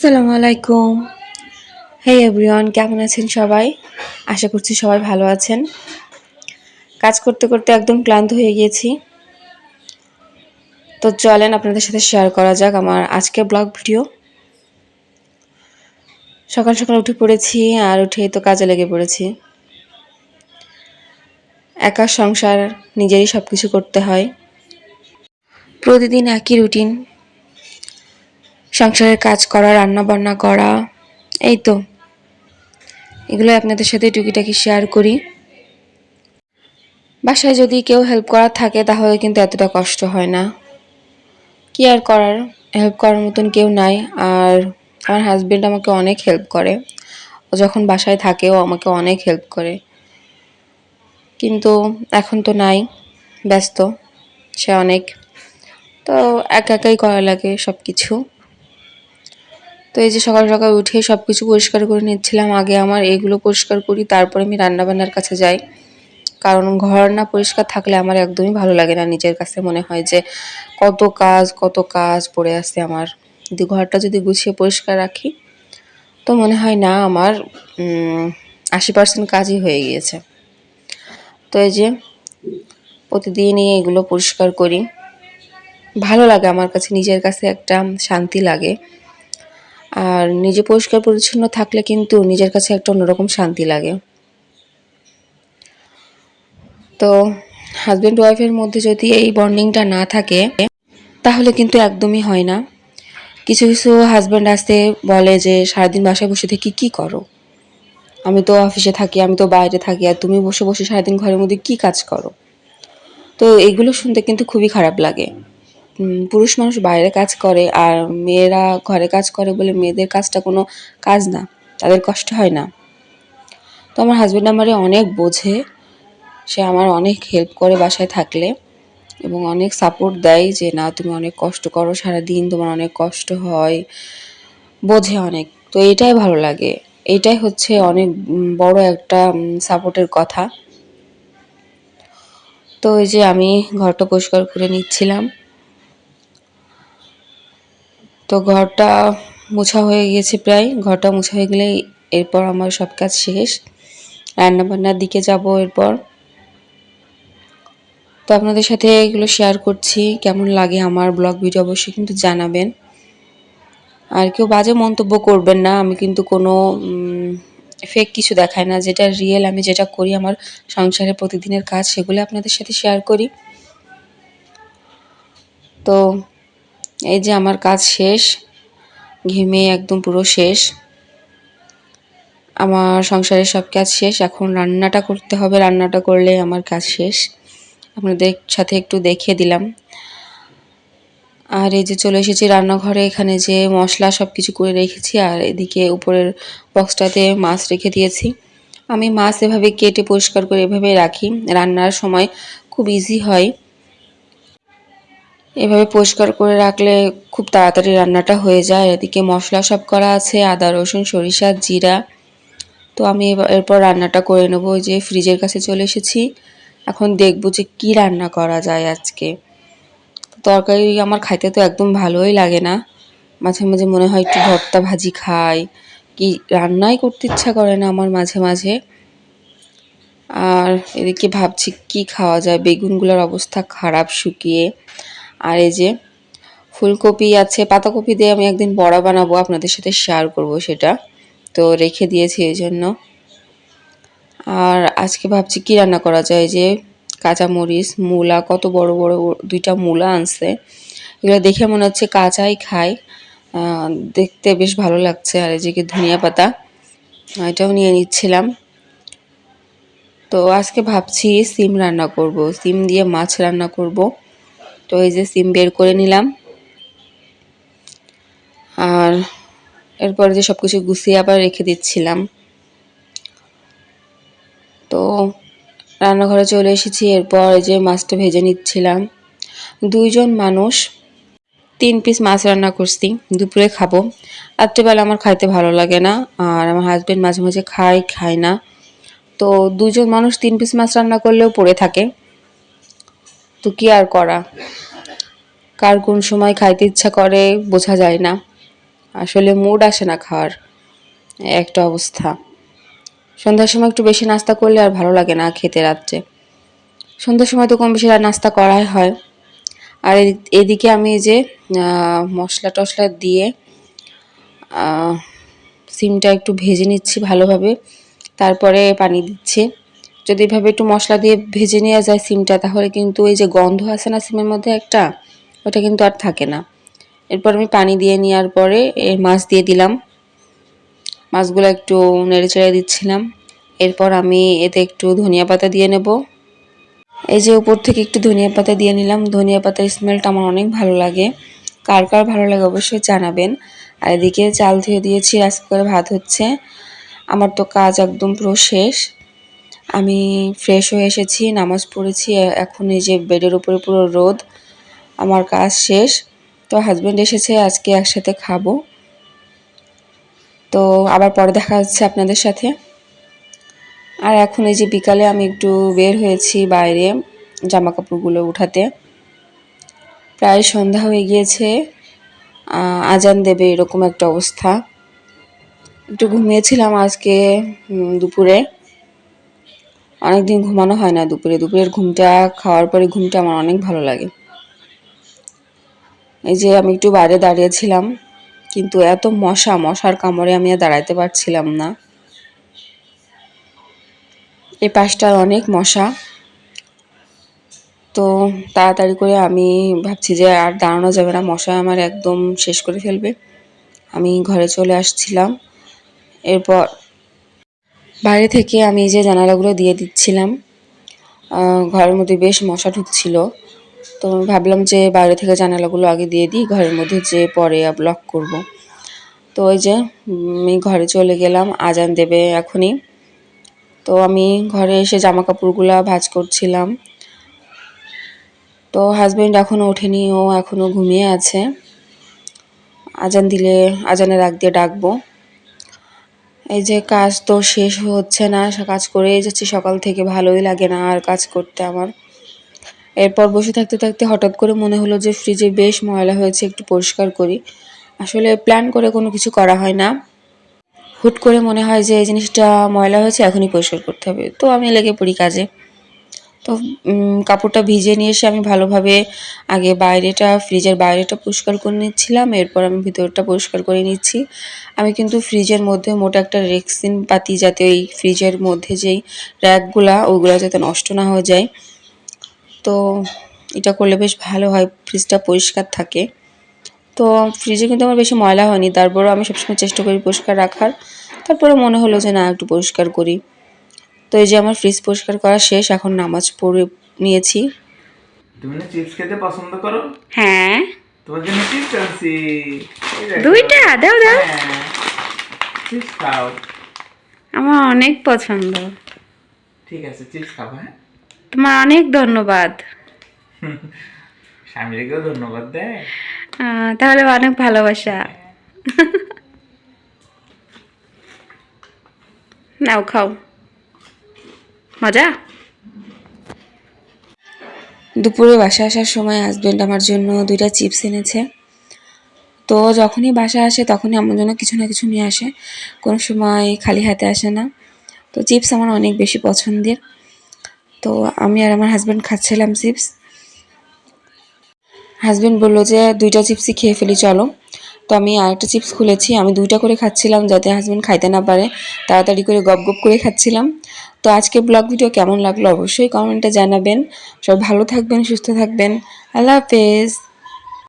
আসসালামু আলাইকুম। হে এভরিওয়ান কেমন আছেন সবাই? আশা করছি সবাই ভালো আছেন। কাজ করতে করতে একদম ক্লান্ত হয়ে গিয়েছি তো চলেন আপনাদের সাথে শেয়ার করা যাক আমার আজকের ব্লগ ভিডিও সকাল সকাল উঠে পড়েছি আর উঠে তো কাজে লেগে পড়েছি। একা সংসার, নিজেরই সব কিছু করতে হয়। প্রতিদিন একই রুটিন সংসারের কাজ করা রান্না বান্না করা, এই তো। এগুলো আপনাদের সাথে টুকিটাকি শেয়ার করি। বাসায় যদি কেউ হেল্প করার থাকে, তাহলে কিন্তু এতটা কষ্ট হয় না। কি আর করার? হেল্প করার মতন কেউ নাই। আর আমার হাজব্যান্ড আমাকে অনেক হেল্প করে। ও যখন বাসায় থাকে, ও আমাকে অনেক হেল্প করে। কিন্তু এখন তো নাই, ব্যস্ত। সে অনেক। তো একা একাই করা লাগে সব কিছু তো এই যে সকাল সকাল উঠে সব কিছু পরিষ্কার করে নিচ্ছিলাম। আগে আমার এগুলো পরিষ্কার করি, তারপরে আমি রান্নাবান্নার কাছে যাই। কারণ ঘর না পরিষ্কার থাকলে আমার একদমই ভালো লাগে না। নিজের কাছে মনে হয় যে কত কাজ কত কাজ পড়ে আছে আমার। যদি ঘরটা যদি গুছিয়ে পরিষ্কার রাখি, তো মনে হয় না আমার আশি পার্সেন্ট কাজই হয়ে গিয়েছে। তো এই যে প্রতিদিনই এগুলো পরিষ্কার করি। ভালো লাগে আমার কাছে, নিজের কাছে একটা শান্তি লাগে। আর নিজে পরিষ্কার পরিচ্ছন্ন থাকলে কিন্তু নিজের কাছে একটা অন্যরকম শান্তি লাগে। তো হাজব্যান্ড ওয়াইফের মধ্যে যদি এই বন্ডিংটা না থাকে, তাহলে কিন্তু একদমই হয় না। কিছু কিছু হাজব্যান্ড আসতে বলে যে, সারাদিন বাসায় বসে থেকে কি করো? আমি তো অফিসে থাকি, আমি তো বাইরে থাকি, আর তুমি বসে বসে সারাদিন ঘরের মধ্যে কি কাজ করো? তো এগুলো শুনতে কিন্তু খুবই খারাপ লাগে। পুরুষ মানুষ বাইরে কাজ করে আর মেয়েরা ঘরে কাজ করে বলে মেয়েদের কাজটা কোনো কাজ না, তাদের কষ্ট হয় না। তো আমার হাজব্যান্ড আমারে অনেক বোঝে, সে আমার অনেক হেল্প করে বাসায় থাকলে এবং অনেক সাপোর্ট দেয় যে, না, তুমি অনেক কষ্ট করো, সারাদিন তোমার অনেক কষ্ট হয়। বোঝে অনেক। তো এটাই ভালো লাগে। এটাই হচ্ছে অনেক বড় একটা সাপোর্টের কথা। তো এই যে আমি ঘরটা পরিষ্কার করে নিচ্ছিলাম। তো ঘরটা মোছা হয়ে গেছে প্রায়। ঘরটা মোছা হয়ে গেলে এরপর আমার সব কাজ শেষ। রান্নাবান্নার দিকে যাব এরপর। তো আপনাদের সাথে এগুলো শেয়ার করছি, কেমন লাগে আমার ব্লগ ভিডিও অবশ্যই কিন্তু জানাবেন। আর কেউ বাজে মন্তব্য করবেন না, আমি কিন্তু কোনো ফেক কিছু দেখাই না। যেটা রিয়েল আমি যেটা করি, আমার সংসারে প্রতিদিনের কাজ, সেগুলো আপনাদের সাথে শেয়ার করি। তো এই যে আমার কাজ শেষ, ঘেমে একদম পুরো শেষ। আমার সংসারের সব কাজ শেষ, এখন রান্নাটা করতে হবে, রান্নাটা করলে আমার কাজ শেষ। আপনাদের সাথে একটু দেখিয়ে দিলাম। আর এই যে চলে এসেছি রান্নাঘরে, এখানে যে মশলা সব কিছু করে রেখেছি, আর এদিকে উপরের বক্সটাতে মাছ রেখে দিয়েছি। আমি মাছ এভাবে কেটে পরিষ্কার করে এভাবে রাখি। রান্নার সময় খুব ইজি হয়। এভাবে পরিষ্কার করে রাখলে খুব তাড়াতাড়ি রান্নাটা হয়ে যায়। এদিকে মশলা সব করা আছে, আদা, রসুন, সরিষা, জিরা। তো আমি এরপর রান্নাটা করে নেব। যে ফ্রিজের কাছে চলে এসেছি। এখন দেখব যে কি রান্না করা যায় আজকে। তরকারি আমার খাইতে তো একদম ভালোই লাগে না। মাঝে মাঝে মনে হয় একটু ভর্তা ভাজি খাই। কি রান্নাই করতে ইচ্ছা করে না আমার মাঝে মাঝে। আর এদিকে ভাবছি কি খাওয়া যায়? বেগুনগুলোর অবস্থা খারাপ শুকিয়ে। আর এই যে ফুলকপি আছে, পাতাকপি দিয়ে আমি একদিন বড়া বানাবো, আপনাদের সাথে শেয়ার করব সেটা। তো রেখে দিয়েছি এই জন্য। আর আজকে ভাবছি কি রান্না করা যায় যে কাঁচা মরিচ মূলা, কত বড় বড় দুইটা মূলা আনছে। এগুলো দেখে মনে হচ্ছে কাঁচাই খায় দেখতে বেশ ভালো লাগছে। আর এদিকে ধনিয়া পাতা, এটাও নিয়ে নিচ্ছিলাম। তো আজকে ভাবছি সিম রান্না করব। সিম দিয়ে মাছ রান্না করব। তো এই যে সিম বের করে নিলাম। আর এরপরে যে সব কিছু গুছিয়ে আবার রেখে দিচ্ছিলাম। তো রান্নাঘরে চলে এসেছি, এরপর যে মাছটা ভেজে নিচ্ছিলাম। দুইজন মানুষ, তিন পিস মাছ রান্না করছি, দুপুরে খাব। রাত্রিবেলা আমার খাইতে ভালো লাগে না, আর আমার হাজব্যান্ড মাঝে মাঝে খায় খায় না। তো দুজন মানুষ তিন পিস মাছ রান্না করলেও পড়ে থাকে। তো কি আর করা? কার কোন সময় খাইতে ইচ্ছা করে বোঝা যায় না। আসলে মুড আসে না খাওয়ার। একটা অবস্থা। সন্ধ্যার সময় একটু বেশি নাস্তা করলে আর ভালো লাগে না খেতে রাত্রে। সন্ধ্যার সময় তো কম বেশি নাস্তা করাই হয়। আর এদিকে আমি যে মশলা টশলা দিয়ে সিমটা একটু ভেজে নিচ্ছি ভালোভাবে। তারপরে পানি দিচ্ছি। যদি এভাবে একটু মশলা দিয়ে ভেজে নেওয়া যায় সিমটা, তাহলে কিন্তু এই যে গন্ধ আছে না সিমের মধ্যে একটা ওটা কিন্তু আর থাকে না। এরপর আমি পানি দিয়ে নেওয়ার পরে এর মাছ দিয়ে দিলাম। মাছগুলো একটু নেড়ে চেড়ে দিচ্ছিলাম। এরপর আমি এতে একটু ধনিয়া পাতা দিয়ে নেব। এই যে উপর থেকে একটু ধনিয়া পাতা দিয়ে নিলাম। ধনিয়া পাতার স্মেলটা আমার অনেক ভালো লাগে। কার কার ভালো লাগে অবশ্যই জানাবেন। আর এদিকে চাল ধুয়ে দিয়েছি রাইস করে ভাত হচ্ছে। আমার তো কাজ একদম পুরো শেষ। আমি ফ্রেশ হয়ে এসেছি, নামাজ পড়েছি। এখন এই যে বেডের উপরে পুরো রোদ। আমার কাজ শেষ। তো হাজব্যান্ড এসেছে, আজকে একসাথে খাব। তো আবার পরে দেখা হচ্ছে আপনাদের সাথে। আর এখন এই যে বিকালে আমি একটু বের হয়েছি বাইরে জামা কাপড়গুলো উঠাতে। প্রায় সন্ধ্যা হয়ে গিয়েছে। আজান দেবে এরকম একটা অবস্থা। একটু ঘুমিয়েছিলাম আজকে দুপুরে। অনেকদিন ঘুমানো হয় না দুপুরে। দুপুরের ঘুমটা, খাওয়ার পরে ঘুমটা আমার অনেক ভালো লাগে। এই যে আমি একটু বাইরে দাঁড়িয়েছিলাম, কিন্তু এত মশা, মশার কামড়ে আমি আর দাঁড়াইতে পারছিলাম না। এই পাশটার অনেক মশা। তো তাড়াতাড়ি করে আমি ভাবছি যে আর দাঁড়ানো যাবে না, মশা আমার একদম শেষ করে ফেলবে। আমি ঘরে চলে আসছিলাম। এরপর বাইরে থেকে আমি যে জানালাগুলো দিয়ে দিচ্ছিলাম ঘরের মধ্যে বেশ মশা ঢুকছিল। তো ভাবলাম যে বাইরে থেকে জানালাগুলো আগে দিয়ে দিই, ঘরের মধ্যে যে পরে ব্লক করব। তো ওই যে আমি ঘরে চলে গেলাম, আজান দেবে এখনই। তো আমি ঘরে এসে জামা কাপড়গুলা ভাজ করছিলাম। তো হাজব্যান্ড এখনও ওঠেনি, ও এখনও ঘুমিয়ে আছে। আজান দিলে, আজানের আগ দিয়ে ডাকবো। এই যে কাজ তো শেষ হচ্ছে না কাজ করেই যাচ্ছি, সকাল থেকে ভালোই লাগে না আর কাজ করতে আমার। এরপর বসে থাকতে থাকতে হঠাৎ করে মনে হলো যে ফ্রিজে বেশ ময়লা হয়েছে, একটু পরিষ্কার করি। আসলে প্ল্যান করে কোনো কিছু করা হয় না। হুট করে মনে হয় যে এই জিনিসটা ময়লা হয়েছে, এখনই পরিষ্কার করতে হবে। তো আমি লেগে পড়ি কাজে। তো কাপড়টা ভিজে নিয়ে এসে আমি ভালোভাবে আগে বাইরেটা, ফ্রিজের বাইরেটা পরিষ্কার করে নিচ্ছিলাম। এরপর আমি ভিতরটা পরিষ্কার করে নিচ্ছি। আমি কিন্তু ফ্রিজের মধ্যে মোটা একটা রেক্সিন পাতি যাতে ওই ফ্রিজের মধ্যে যেই র্যাকগুলা ওইগুলো যাতে নষ্ট না হয়ে যায়। তো এটা করলে বেশ ভালো হয় ফ্রিজটা পরিষ্কার থাকে। তো ফ্রিজে কিন্তু আমার বেশি ময়লা হয়নি তারপরেও আমি সবসময় চেষ্টা করি পরিষ্কার রাখার। তারপরে মনে হলো যে না একটু পরিষ্কার করি। তো এই যে আমার ফ্রিজ পরিষ্কার করা শেষ এখন নামাজ পড়ে নিয়েছি। তুমি না চিপস খেতে পছন্দ করো? হ্যাঁ। তোমার জন্য চিপস আনছি। দুইটা? দাও দাও। হ্যাঁ। চিপস খাও। আমার অনেক পছন্দ। ঠিক আছে চিপস খাব হ্যাঁ? তোমার অনেক ধন্যবাদ। স্বামীকেও ধন্যবাদ দেয় তাহলে অনেক ভালোবাসা। নাও খাও। মজা? দুপুরে বাসা আসার সময় হাজব্যান্ড আমার জন্য দুইটা চিপস এনেছে। তো যখনই বাসা আসে তখনই আমার জন্য কিছু না কিছু নিয়ে আসে। কোনো সময় খালি হাতে আসে না। তো চিপস আমার অনেক বেশি পছন্দের। তো আমি আর আমার হাজব্যান্ড খাচ্ছিলাম চিপস হাজব্যান্ড বলল যে, দুইটা চিপসই খেয়ে ফেলি, চলো। তো আমি আরেকটা চিপস খুলেছি, আমি দুইটা করে খাচ্ছিলাম যাতে হাজব্যান্ড খাইতে না পারে। তাড়াতাড়ি করে গপ গপ করে খাচ্ছিলাম। তো আজকে ব্লগ ভিডিও কেমন লাগল অবশ্যই কমেন্টে জানাবেন। সব ভালো থাকবেন, সুস্থ থাকবেন। আল্লাহ হাফেজ।